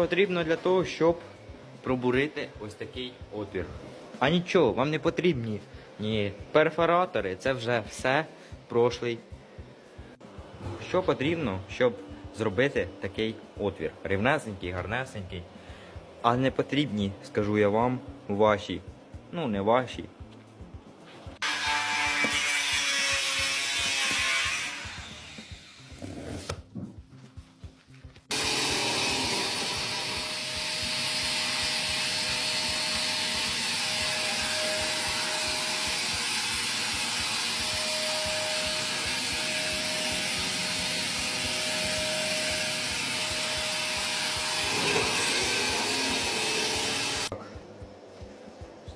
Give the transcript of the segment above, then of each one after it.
потрібно для того, щоб пробурити ось такий отвір. А нічого, вам не потрібні ні перфоратори, це вже все прошлий. Що потрібно, щоб зробити такий отвір? Рівнесенький, гарнесенький. А не потрібні, скажу я вам, ваші. Ну, не ваші.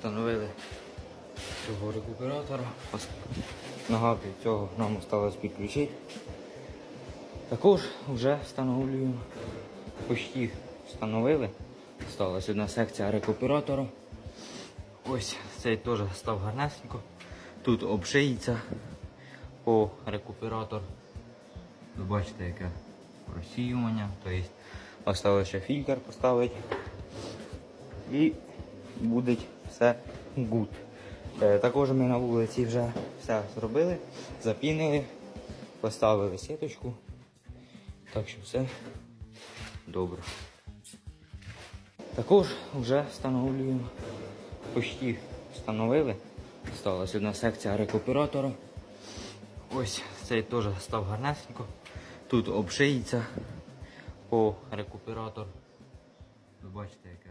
Встановили цього рекуператора. Нагадую, цього нам осталось підключити. Також вже встановлюємо. Почти встановили. Осталась одна секція рекуператора. Ось цей теж став гарнесенько. Тут обшиється по рекуператор. Ви бачите, яке розсіювання. Тобто осталось ще фільтр поставити. І буде все гуд. Е, Також ми на вулиці вже все зробили, запінили, поставили сіточку. Так що все добре. Також вже встановлюємо, почти встановили. Сталася одна секція рекуператора. Ось цей теж став гарнесенько. Тут обшиється по рекуператор. Ви бачите, яке